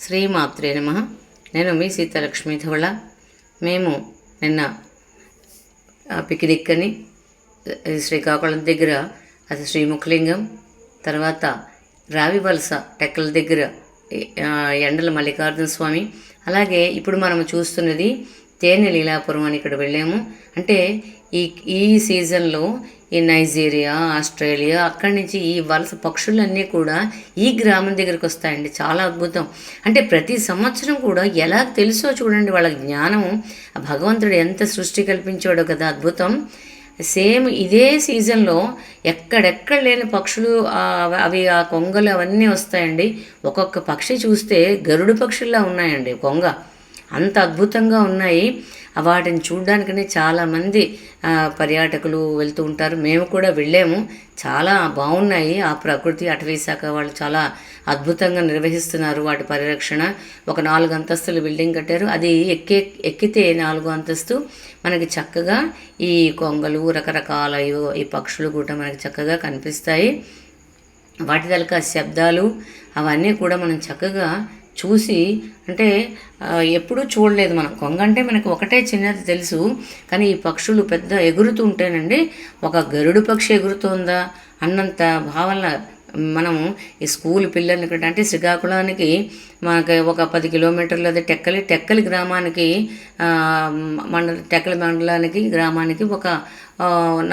శ్రీమాత్రే నమ. నేను మీ సీతాలక్ష్మి ధవళ. మేము నిన్న పిక్నిక్ అని శ్రీకాకుళం దగ్గర అది శ్రీముఖలింగం తర్వాత రావివలస టెక్కల దగ్గర ఎండల మల్లికార్జున స్వామి. అలాగే ఇప్పుడు మనం చూస్తున్నది తేనె లీలాపురం అని ఇక్కడ వెళ్ళాము. అంటే ఈ ఈ సీజన్లో ఈ నైజీరియా ఆస్ట్రేలియా అక్కడి నుంచి ఈ వలస పక్షులన్నీ కూడా ఈ గ్రామం దగ్గరికి వస్తాయండి. చాలా అద్భుతం. అంటే ప్రతి సంవత్సరం కూడా ఎలా తెలుసో చూడండి వాళ్ళ జ్ఞానం. ఆ భగవంతుడు ఎంత సృష్టి కల్పించాడో కదా అద్భుతం. సేమ్ ఇదే సీజన్లో ఎక్కడెక్కడ లేని పక్షులు అవి ఆ కొంగలు అవన్నీ వస్తాయండి. ఒక్కొక్క పక్షి చూస్తే గరుడు పక్షుల్లా ఉన్నాయండి కొంగ. అంత అద్భుతంగా ఉన్నాయి. వాటిని చూడడానికనే చాలామంది పర్యాటకులు వెళ్తూ ఉంటారు. మేము కూడా వెళ్ళాము. చాలా బాగున్నాయి. ఆ ప్రకృతి అటవీ శాఖ వాళ్ళు చాలా అద్భుతంగా నిర్వహిస్తున్నారు వాటి పరిరక్షణ. ఒక నాలుగు అంతస్తుల బిల్డింగ్ కట్టారు. అది ఎక్కే ఎక్కితే నాలుగు అంతస్తు. మనకి చక్కగా ఈ కొంగలు రకరకాల ఈ పక్షులు కూడా మనకి చక్కగా కనిపిస్తాయి. వాటి తలక శబ్దాలు అవన్నీ కూడా మనం చక్కగా చూసి అంటే ఎప్పుడూ చూడలేదు మనం. కొంగ అంటే మనకు ఒకటే చిన్నది తెలుసు కానీ ఈ పక్షులు పెద్ద ఎగురుతుంటేనండి ఒక గరుడు పక్షి ఎగురుతోందా అన్నంత భావన మనము ఈ స్కూల్ పిల్లల్ని ఇక్కడ అంటే శ్రీకాకుళానికి మనకి ఒక పది కిలోమీటర్లు అదే టెక్కలి టెక్కలి గ్రామానికి మండల టెక్కలి మండలానికి గ్రామానికి ఒక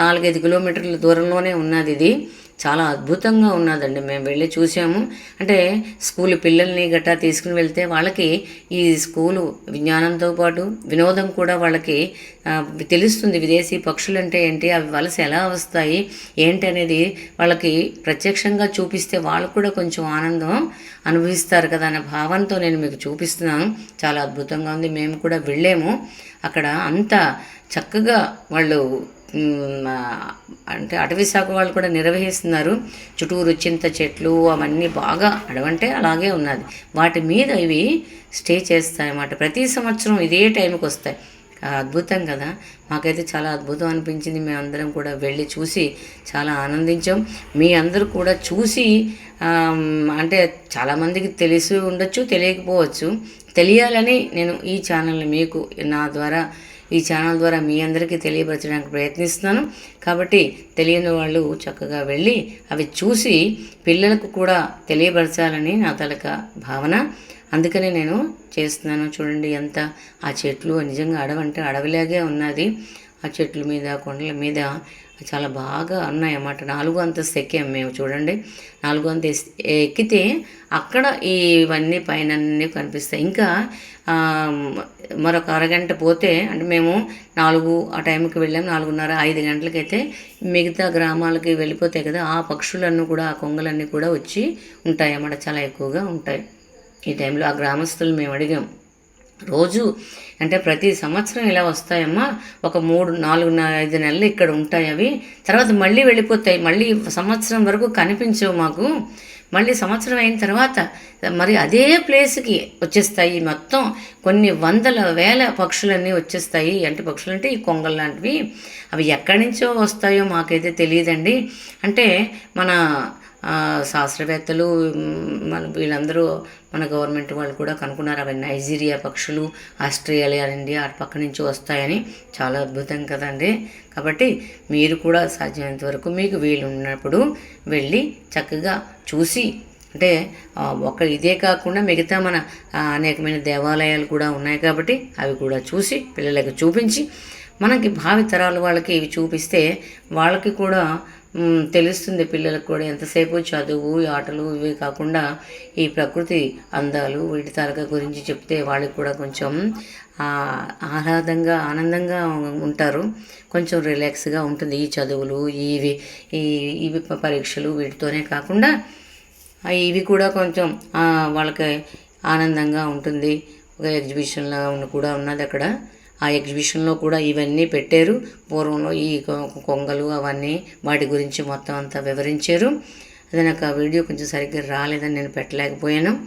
నాలుగైదు కిలోమీటర్ల దూరంలోనే ఉన్నది ఇది. చాలా అద్భుతంగా ఉన్నదండి. మేము వెళ్ళి చూసాము. అంటే స్కూల్ పిల్లల్ని గట్టా తీసుకుని వెళ్తే వాళ్ళకి ఈ స్కూలు విజ్ఞానంతో పాటు వినోదం కూడా వాళ్ళకి తెలుస్తుంది. విదేశీ పక్షులు అంటే ఏంటి? అవి వలస ఎలా వస్తాయి? ఏంటి అనేది వాళ్ళకి ప్రత్యక్షంగా చూపిస్తే వాళ్ళు కూడా కొంచెం ఆనందం అనుభవిస్తారు కదా అనే భావంతో నేను మీకు చూపిస్తున్నాను. చాలా అద్భుతంగా ఉంది. మేము కూడా వెళ్ళాము. అక్కడ అంత చక్కగా వాళ్ళు అంటే అటవీ శాఖ వాళ్ళు కూడా నిర్వహిస్తున్నారు. చుట్టూరు చింత చెట్లు అవన్నీ బాగా అడవంటే అలాగే ఉన్నది. వాటి మీద ఇవి స్టే చేస్తాయి అన్నమాట. ప్రతి సంవత్సరం ఇదే టైంకి వస్తాయి. అద్భుతం కదా. మాకైతే చాలా అద్భుతం అనిపించింది. మేమందరం కూడా వెళ్ళి చూసి చాలా ఆనందించాం. మీ అందరూ కూడా చూసి అంటే చాలామందికి తెలిసి ఉండొచ్చు తెలియకపోవచ్చు. తెలియాలని నేను ఈ ఛానల్ని మీకు నా ద్వారా ఈ ఛానల్ ద్వారా మీ అందరికీ తెలియపరచడానికి ప్రయత్నిస్తున్నాను. కాబట్టి తెలియని వాళ్ళు చక్కగా వెళ్ళి అవి చూసి పిల్లలకు కూడా తెలియపరచాలని నా తలక భావన. అందుకనే నేను చేస్తున్నాను. చూడండి ఎంత ఆ చెట్లు నిజంగా అడవంటే అడవిలాగే ఉన్నది. ఆ చెట్ల మీద కొండల మీద చాలా బాగా ఉన్నాయి అన్నమాట నాలుగు అంతస్తు ఎక్కాం మేము చూడండి. నాలుగు అంతస్తు ఎక్కితే అక్కడ ఇవన్నీ పైన అన్నీ కనిపిస్తాయి. ఇంకా మరొక అరగంట పోతే అంటే మేము నాలుగు ఆ టైంకి వెళ్ళాము నాలుగున్నర ఐదు గంటలకైతే మిగతా గ్రామాలకి వెళ్ళిపోతాయి కదా ఆ పక్షులన్నీ కూడా ఆ కొంగలన్నీ కూడా వచ్చి ఉంటాయి అన్నమాట చాలా ఎక్కువగా ఉంటాయి. ఈ టైంలో ఆ గ్రామస్తులు మేము అడిగాం. రోజు అంటే ప్రతి సంవత్సరం ఇలా వస్తాయమ్మా. ఒక మూడు నాలుగు ఐదు నెలలు ఇక్కడ ఉంటాయి అవి. తర్వాత మళ్ళీ వెళ్ళిపోతాయి. మళ్ళీ సంవత్సరం వరకు కనిపించవు మాకు. మళ్ళీ సంవత్సరం అయిన తర్వాత మరి అదే ప్లేస్కి వచ్చేస్తాయి మొత్తం. కొన్ని వందల వేల పక్షులన్నీ వచ్చేస్తాయి. అంటే పక్షులు అంటే ఈ కొంగలు లాంటివి. అవి ఎక్కడి నుంచో వస్తాయో మాకైతే తెలియదండి. అంటే మన శాస్త్రవేత్తలు మన వీళ్ళందరూ మన గవర్నమెంట్ వాళ్ళు కూడా కనుక్కున్నారు. అవి నైజీరియా పక్షులు ఆస్ట్రేలియా ఇండియా అటు పక్క నుంచి వస్తాయని. చాలా అద్భుతం కదండి. కాబట్టి మీరు కూడా సాధ్యమైనంత వరకు మీకు వీలు ఉన్నప్పుడు వెళ్ళి చక్కగా చూసి అంటే ఒక ఇదే కాకుండా మిగతా మన అనేకమైన దేవాలయాలు కూడా ఉన్నాయి కాబట్టి అవి కూడా చూసి పిల్లలకు చూపించి మనకి భావితరాలు వాళ్ళకి ఇవి చూపిస్తే వాళ్ళకి కూడా తెలుస్తుంది పిల్లలకు కూడా ఎంతసేపు చదువు ఈ ఆటలు ఇవి కాకుండా ఈ ప్రకృతి అందాలు వీటి తరగ గురించి చెప్తే వాళ్ళకి కూడా కొంచెం ఆహ్లాదంగా ఆనందంగా ఉంటారు. కొంచెం రిలాక్స్గా ఉంటుంది ఈ చదువులు ఇవి ఈ ఇవి పరీక్షలు వీటితోనే కాకుండా ఇవి కూడా కొంచెం వాళ్ళకి ఆనందంగా ఉంటుంది. ఒక ఎగ్జిబిషన్లో ఉన్న కూడా ఉన్నది అక్కడ ఆ ఎగ్జిబిషన్లో కూడా ఇవన్నీ పెట్టారు. పూర్వంలో ఈ కొ- కొంగలు అవన్నీ వాటి గురించి మొత్తం అంతా వివరించారు. అది నాకు ఆ వీడియో కొంచెం సరిగ్గా రాలేదని నేను పెట్టలేకపోయాను.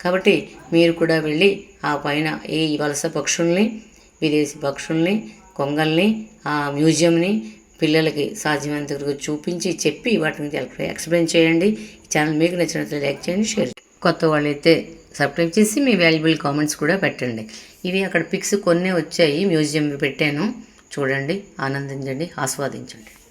కాబట్టి మీరు కూడా వెళ్ళి ఆ పైన ఈ వలస పక్షుల్ని విదేశీ పక్షుల్ని కొంగల్ని ఆ మ్యూజియంని పిల్లలకి సాధ్యమైనంత వరకు చూపించి చెప్పి వాటిని ఎక్స్ప్లెయిన్ చేయండి. ఈ ఛానల్ మీకు నచ్చినట్లు లైక్ చేయండి షేర్ కొత్త వాళ్ళైతే సబ్స్క్రైబ్ చేసి మీ వాల్యుబుల్ కామెంట్స్ కూడా పెట్టండి. ఇవి అక్కడ పిక్స్ కొన్ని వచ్చాయి. మ్యూజియం పెట్టాను. చూడండి ఆనందించండి ఆస్వాదించండి.